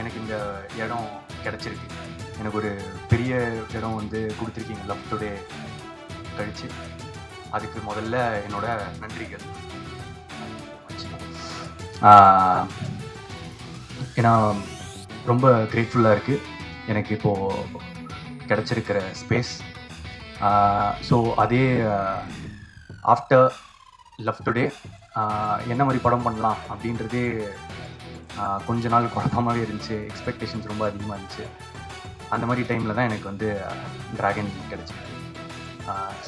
எனக்கு இந்த இடம் கிடச்சிருக்கு. எனக்கு ஒரு பெரிய இடம் வந்து கொடுத்துருக்கீங்க லவ் டுடே கழிச்சு. அதுக்கு முதல்ல என்னோட நன்றிகள். ஏன்னா ரொம்ப கிரேட்ஃபுல்லாக இருக்குது எனக்கு இப்போது கிடச்சிருக்கிற ஸ்பேஸ் ஸோ அதே ஆஃப்டர் லவ் டுடே என்ன மாதிரி படம் பண்ணலாம் அப்படின்றதே கொஞ்ச நாள் குழப்பமாகவே இருந்துச்சு. எக்ஸ்பெக்டேஷன்ஸ் ரொம்ப அதிகமாக இருந்துச்சு. அந்த மாதிரி டைமில் தான் எனக்கு வந்து ட்ராகன் கிடச்சிருக்கு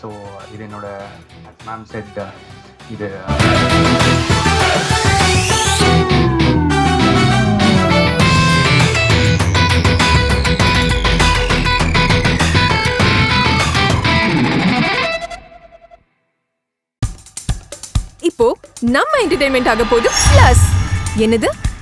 ஸோ இது என்னோட மேம் செட் uh, இது இப்போ நம்ம என்டர்டைன்மெண்ட் ஆக போகுது பிளஸ் என்னது?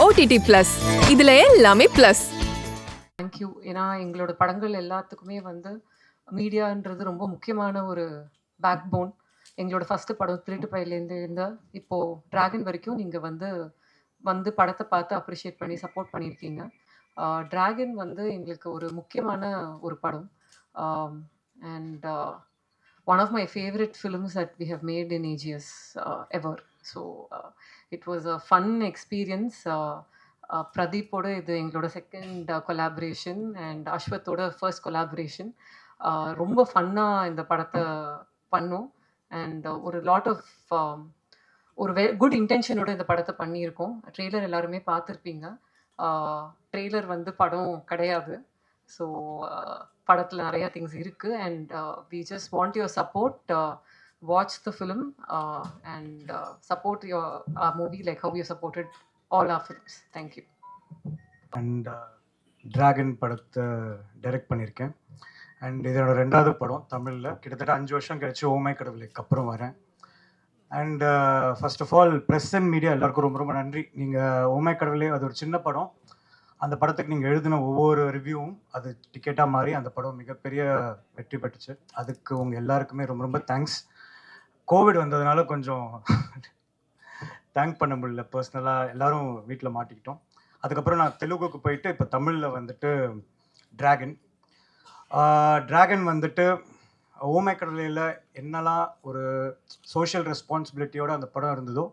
ஓடிடி பிளஸ் இதுல எல்லாமே பிளஸ் தேங்க்யூ ஏன்னா எங்களோட படங்கள் எல்லாத்துக்குமே வந்து மீடியான்றது ரொம்ப முக்கியமான ஒரு பேக் போன் எங்களோட ஃபஸ்ட்டு படம் திருட்டு பயிலேருந்து இருந்த இப்போது டிராகன் வரைக்கும் நீங்கள் வந்து வந்து படத்தை பார்த்து அப்ரிஷியேட் பண்ணி சப்போர்ட் பண்ணியிருக்கீங்க. ட்ராகன் வந்து எங்களுக்கு ஒரு முக்கியமான ஒரு படம். And one of my favourite films that we have made in AGS ever so it was a fun experience பிரதீப்போட இது எங்களோட செகண்ட் கொலாபரேஷன் அண்ட் அஸ்வத்தோட ஃபர்ஸ்ட் கொலாபரேஷன் ரொம்ப ஃபன்னாக இந்த படத்தை பண்ணோம். அண்ட் uh, ஒரு லாட் ஆஃப் um, ஒரு வெ குட் இன்டென்ஷனோட இந்த படத்தை பண்ணியிருக்கோம். ட்ரெய்லர் எல்லாருமே பார்த்துருப்பீங்க. ட்ரெய்லர் uh, வந்து படம் கிடையாது. ஸோ படத்தில் நிறையா திங்ஸ் இருக்குது and we just want your support watch uh, film and support movie movie like you supported supported all films. Thank you. And Dragon uh, படத்தை டைரக்ட் பண்ணியிருக்கேன். அண்ட் இதோட ரெண்டாவது படம் தமிழில். கிட்டத்தட்ட அஞ்சு வருஷம் கழிச்சு ஓமை கடவுளுக்கு அப்புறம் வரேன். And first of all press and media எல்லாருக்கும் ரொம்ப ரொம்ப நன்றி. நீங்கள் ஓமை கடவுளே அது ஒரு சின்ன படம். அந்த படத்துக்கு நீங்கள் எழுதின ஒவ்வொரு ரிவ்யூவும் அது டிக்கெட்டாக மாறி அந்த படம் மிகப்பெரிய வெற்றி பெற்றுச்சு. அதுக்கு உங்கள் எல்லாருக்குமே ரொம்ப ரொம்ப தேங்க்ஸ் கோவிட் வந்ததுனால கொஞ்சம் தேங்க் பண்ண முடியல. பர்சனலாக எல்லாரும் வீட்டில் மாட்டிக்கிட்டோம். அதுக்கப்புறம் நான் தெலுங்குக்கு போயிட்டு இப்போ தமிழில் வந்துட்டு டிராகன் டிராகன் வந்துட்டு ஓமை கடலையில் என்னெல்லாம் ஒரு சோஷியல் ரெஸ்பான்சிபிலிட்டியோட அந்த படம் இருந்ததோ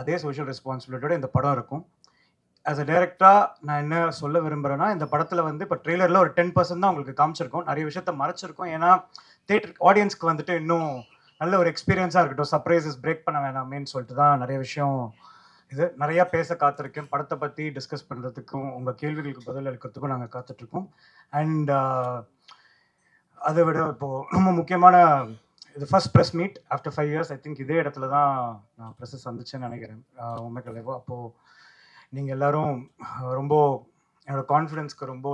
அதே சோஷியல் ரெஸ்பான்சிபிலிட்டியோட இந்த படம் இருக்கும். ஆஸ் அ டேரக்டராக நான் என்ன சொல்ல விரும்புகிறேன்னா இந்த படத்தில் வந்து இப்போ ட்ரெய்லரில் ஒரு டென் பர்சன்ட் தான் உங்களுக்கு காமிச்சிருக்கோம். நிறைய விஷயத்த மறைச்சிருக்கோம். ஏன்னா தேட்டர் ஆடியன்ஸ்க்கு வந்துட்டு இன்னும் நல்ல ஒரு எக்ஸ்பீரியன்ஸாக இருக்கட்டும். சர்ப்ரைசஸ் பிரேக் பண்ண வேணாமேன்னு சொல்லிட்டு தான் நிறைய விஷயம் இது நிறையா பேச காத்திருக்கேன். படத்தை பற்றி டிஸ்கஸ் பண்ணுறதுக்கும் உங்கள் கேள்விகளுக்கு பதில் அளிக்கிறதுக்கும் நாங்கள் காத்துட்ருக்கோம். அண்ட் அதை விட இப்போது ரொம்ப முக்கியமான இது first press meet after five years I think இதே இடத்துல தான் நான் ப்ரெஸ்ஸஸ் வந்துச்சுன்னு நினைக்கிறேன். உண்மைக்கலைவோ அப்போது நீங்கள் எல்லோரும் ரொம்ப என்னோடய கான்ஃபிடென்ஸ்க்கு ரொம்ப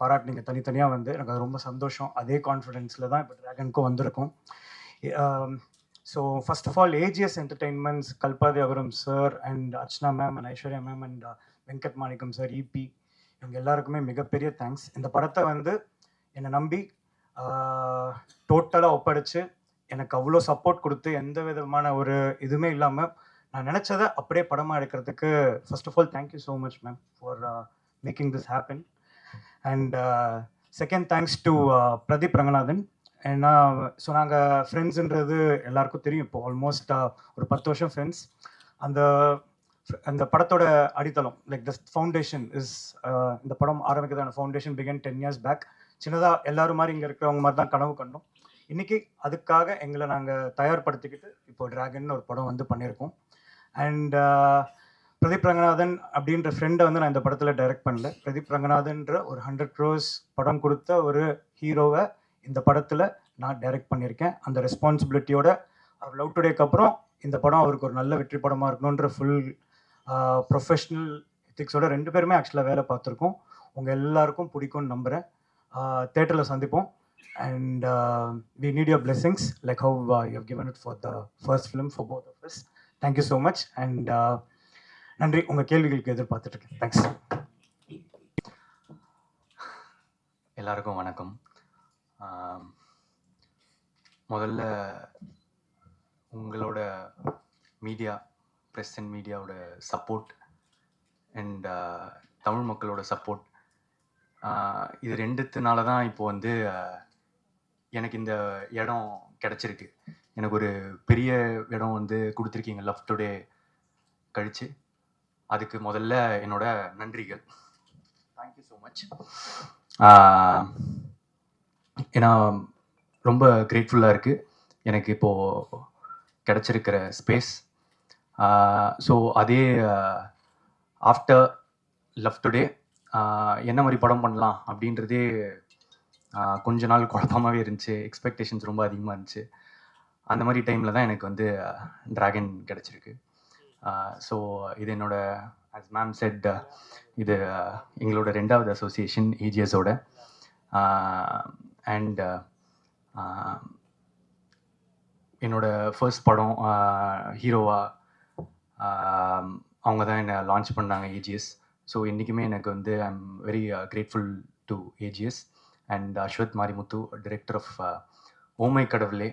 பாராட்டினீங்க தனித்தனியாக வந்து எனக்கு அது ரொம்ப சந்தோஷம். அதே கான்ஃபிடென்ஸில் தான் இப்போ ட்ராகனுக்கும் வந்திருக்கும். So first of all AGS entertainments Kalpathi sir sir and Archana ma'am and Aishwarya ma'am and Venkat Manickam sir EP இவங்க எல்லாருக்குமே மிகப்பெரிய தேங்க்ஸ் இந்த படத்தை வந்து என்னை நம்பி டோட்டலாக ஒப்படைச்சு எனக்கு அவ்வளோ சப்போர்ட் கொடுத்து எந்த விதமான ஒரு இதுவுமே இல்லாமல் நான் நினச்சதை அப்படியே படமாக எடுக்கிறதுக்கு first of all thank you so much ma'am for making this happen and second thanks to Pradeep Ranganathan ஏன்னா ஸோ நாங்கள் ஃப்ரெண்ட்ஸுன்றது எல்லாருக்கும் தெரியும். இப்போ ஆல்மோஸ்ட் ஒரு பத்து வருஷம் ஃப்ரெண்ட்ஸ் அந்த அந்த படத்தோட அடித்தளம் லைக் த ஃபவுண்டேஷன் இஸ் இந்த படம் ஆரம்பிக்கிறதான foundation began ten years back சின்னதாக எல்லாரும் மாதிரி இங்கே இருக்கிறவங்க மாதிரி தான் கனவு கண்டோம். இன்றைக்கி அதுக்காக எங்களை நாங்கள் தயார்படுத்திக்கிட்டு இப்போ ட்ராகன் ஒரு படம் வந்து பண்ணியிருக்கோம். அண்ட் பிரதீப் ரங்கநாதன் அப்படின்ற ஃப்ரெண்டை வந்து நான் இந்த படத்தில் டைரக்ட் பண்ணல. பிரதீப் ரங்கநாதன்ற ஒரு ஹண்ட்ரட் க்ரோஸ் படம் கொடுத்த ஒரு ஹீரோவை இந்த படத்தில் நான் டைரக்ட் பண்ணியிருக்கேன். அந்த ரெஸ்பான்சிபிலிட்டியோட அவர் லவ் டுடேக்கு அப்புறம் இந்த படம் அவருக்கு ஒரு நல்ல வெற்றி படமாக இருக்கணுன்ற ஃபுல் ப்ரொஃபஷ்னல் எத்திக்ஸோட ரெண்டு பேருமே ஆக்சுவலாக வேலை பார்த்துருக்கோம். உங்கள் எல்லாருக்கும் பிடிக்கும்னு நம்புகிறேன் தேட்டரில் சந்திப்போம். And we need your blessings like how you have given it for the first film for both of us thank you so much and நன்றி. உங்கள் கேள்விகளுக்கு எதிர்பார்த்துட்ருக்கேன் தேங்க்ஸ் எல்லாருக்கும் வணக்கம். முதல்ல உங்களோட மீடியா ப்ரெஸ் அண்ட் மீடியாவோட சப்போர்ட் அண்ட் தமிழ் மக்களோட சப்போர்ட் இது ரெண்டுத்துனால தான் இப்போ வந்து எனக்கு இந்த இடம் கிடச்சிருக்கு. எனக்கு ஒரு பெரிய இடம் வந்து கொடுத்துருக்கீங்க லவ் டுடே கழிச்சு. அதுக்கு முதல்ல என்னோட நன்றிகள். தேங்க்யூ ஸோ மச் ஏன்னா ரொம்ப கிரேட்ஃபுல்லாக இருக்குது எனக்கு இப்போது கிடச்சிருக்கிற ஸ்பேஸ் ஸோ அதே ஆஃப்டர் லவ் டுடே என்ன மாதிரி படம் பண்ணலாம் அப்படின்றதே கொஞ்ச நாள் குழப்பமாகவே இருந்துச்சு. எக்ஸ்பெக்டேஷன்ஸ் ரொம்ப அதிகமாக இருந்துச்சு. அந்த மாதிரி டைமில் தான் எனக்கு வந்து ட்ராகன் கிடச்சிருக்கு. ஸோ இது என்னோட அஸ் மேம் செட் இது எங்களோட ரெண்டாவது அசோசியேஷன் ஏஜிஎஸோட அண்ட் என்னோடய ஃபர்ஸ்ட் படம் uh, ஹீரோவாக um, அவங்க தான் என்னை லான்ச் பண்ணாங்க ஏஜிஎஸ் ஸோ இன்றைக்குமே எனக்கு வந்து I am very grateful to AGS and Ashwath Marimuthu director of oh my Kadavule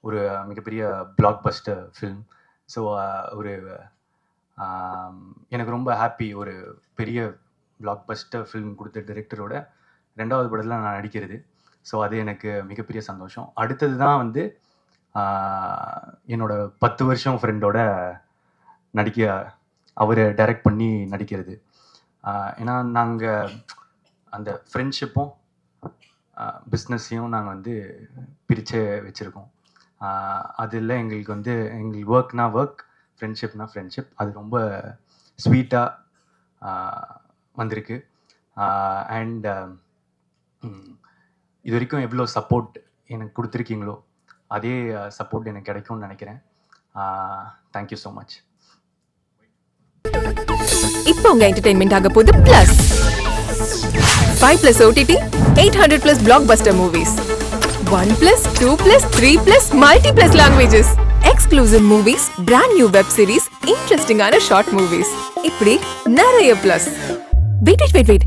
ஒரு மிகப்பெரிய பிளாக் பஸ்டர் ஃபில்ம் ஸோ ஒரு um, எனக்கு ரொம்ப ஹாப்பி ஒரு பெரிய பிளாக் பஸ்டர் ஃபில்ம் கொடுத்த டிரெக்டரோட ரெண்டாவது படத்தில் நான் நடிக்கிறது. ஸோ அது எனக்கு மிகப்பெரிய சந்தோஷம். அடுத்தது தான் வந்து என்னோட பத்து வருஷம் ஃப்ரெண்டோட நடிக்க அவர் டைரக்ட் பண்ணி நடிக்கிறது. ஏன்னா நாங்கள் அந்த ஃப்ரெண்ட்ஷிப்பும் பிஸ்னஸையும் நாங்கள் வந்து பிரித்து வச்சுருக்கோம். அதில் எங்களுக்கு வந்து எங்களுக்கு ஒர்க்னா ஒர்க் ஃப்ரெண்ட்ஷிப்னா ஃப்ரெண்ட்ஷிப் அது ரொம்ப ஸ்வீட்டாக வந்திருக்கு. அண்ட் இது வரைக்கும் எவ்வளோ சப்போர்ட் எனக்கு கொடுத்துருக்கீங்களோ அதே சப்போர்ட் எனக்கு கிடைக்கும்னு நினைக்கிறேன். தேங்க்யூ ஸோ மச் இப்போ உங்க என்டர்டைன்மெண்ட் ஆக போகுது plus five plus OTT eight hundred plus blockbuster movies one plus two plus three plus multi plus languages exclusive movies brand new web series இன்ட்ரெஸ்டிங்கான ஷார்ட் மூவிஸ் இப்படி நிறைய plus wait wait wait wait